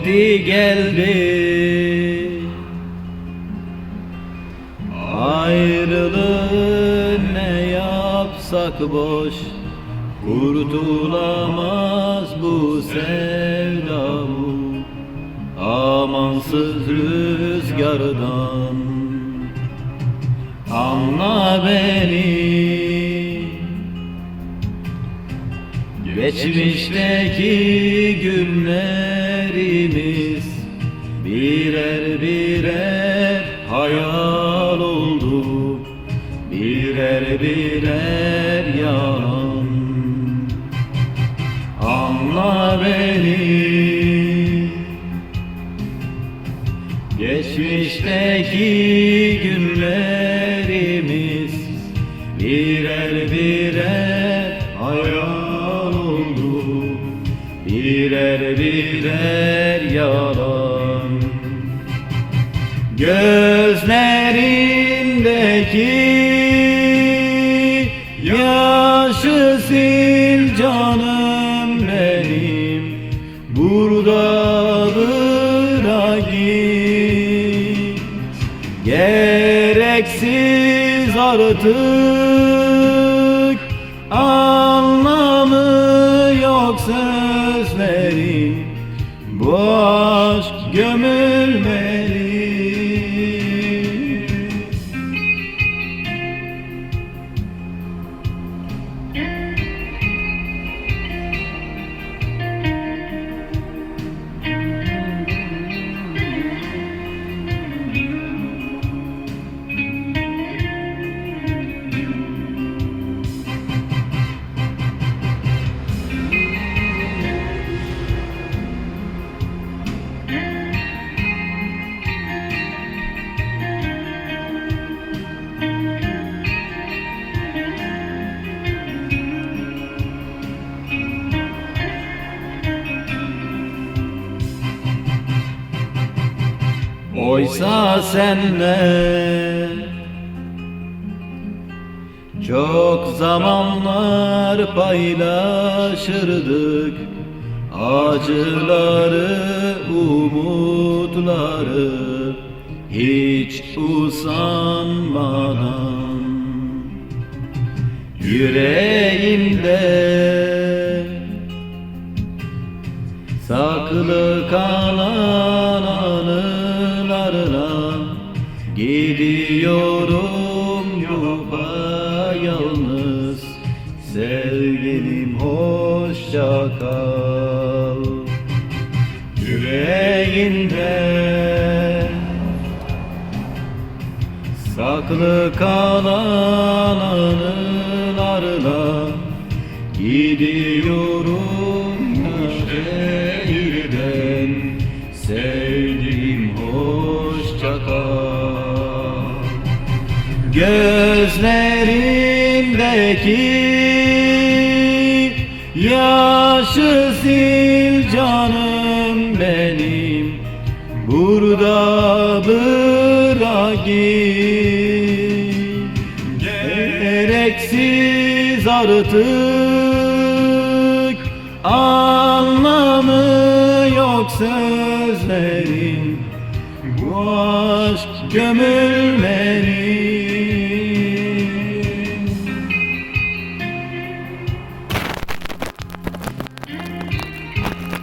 vakti geldi Ayrılığı ne yapsak boş Kurtulamaz bu sevda bu Amansız rüzgardan Anla beni. Geçmişteki günlerimiz Birer birer hayal oldu. Birer birer yalan. Anla beni. Geçmişteki günlerimiz yalan. Gözlerindeki yaşı sil canım benim. Burada bırak Gereksiz artık Anlamı yok sözlerin Bu aşk Oysa senle Çok zamanlar paylaşırdık. Acıları, umutları Hiç usanmadan Yüreğimde Saklı kalan anılarla Gidiyorum yalnız. Sevgilim hoşça kal. Yüreğinde Saklı kalan anılarla Gidiyorum Gözlerindeki Yaşı sil canım benim. Burada bırak Gereksiz artık Anlamı yok sözlerin. Bu aşk gömülmeli